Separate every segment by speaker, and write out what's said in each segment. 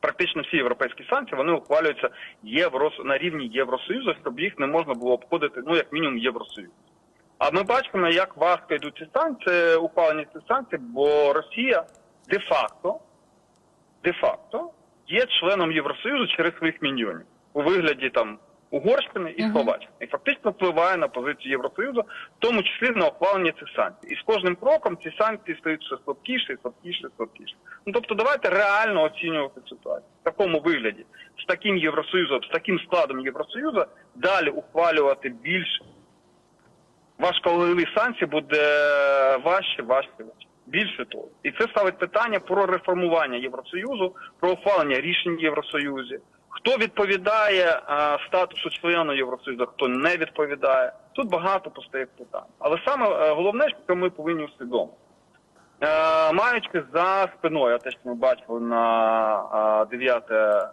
Speaker 1: практично всі європейські санкції вони ухвалюються євро на рівні Євросоюзу, щоб їх не можна було обходити, ну як мінімум Євросоюз. А ми бачимо, як важко йдуть ці санкції, ухвалення цих санкцій, бо Росія де-факто, де-факто є членом Євросоюзу через своїх міньйонів у вигляді там Угорщини і. Словаччини. І фактично впливає на позицію Євросоюзу, в тому числі на ухвалення цих санкцій. І з кожним кроком ці санкції стають все слабкіше, і слабкіше. Ну тобто, давайте реально оцінювати такому вигляді, з таким Євросоюзом, з таким складом Євросоюзу, далі ухвалювати більш важколові санкції буде важче, важче, важче. Більше того, і це ставить питання про реформування Євросоюзу, про ухвалення рішень в Євросоюзі. Хто відповідає а, статусу члена Євросоюзу, хто не відповідає. Тут багато постає питань. Але саме е, головне, що ми повинні усвідомити. Е, маючи за спиною, те, що ми бачили на а, 9 е,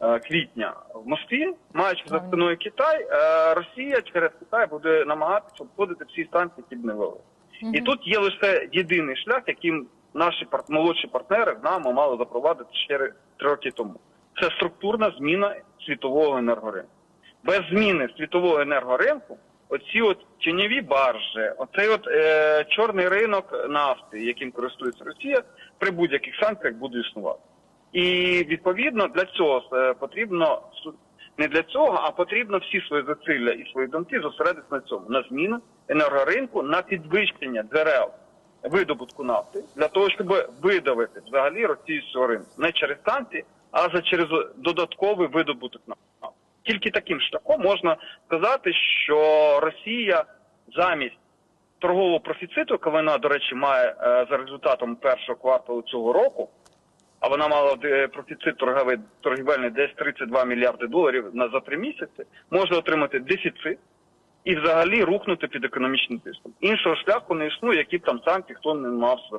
Speaker 1: е, квітня в Москві, маючи за спиною Китай, Росія через Китай буде намагатися обходити всі станції, які б не вели. І тут є лише єдиний шлях, яким наші молодші партнери нам мали запровадити ще три роки тому. Це структурна зміна світового енергоринку. Без зміни світового енергоринку, оці от тіньові баржі, оцей от е, чорний ринок нафти, яким користується Росія, при будь-яких санкціях буде існувати. І відповідно для цього е, потрібно не для цього, а потрібно всі свої зусилля і свої думки зосередити на цьому на зміну енергоринку, на підвищення джерел видобутку нафти для того, щоб видавити взагалі Росію з ринку не через санкції, а за через додатковий видобуток нафти. Тільки таким шляхом можна сказати, що Росія замість торгового профіциту, яка вона, до речі, має е, за результатом першого кварталу цього року, а вона мала е, профіцит торговий торгівельний десь 32 мільярди доларів на за три місяці, може отримати дефіцит і взагалі рухнути під економічним тиском. Іншого шляху не існує, які б там санкції, хто не мав себе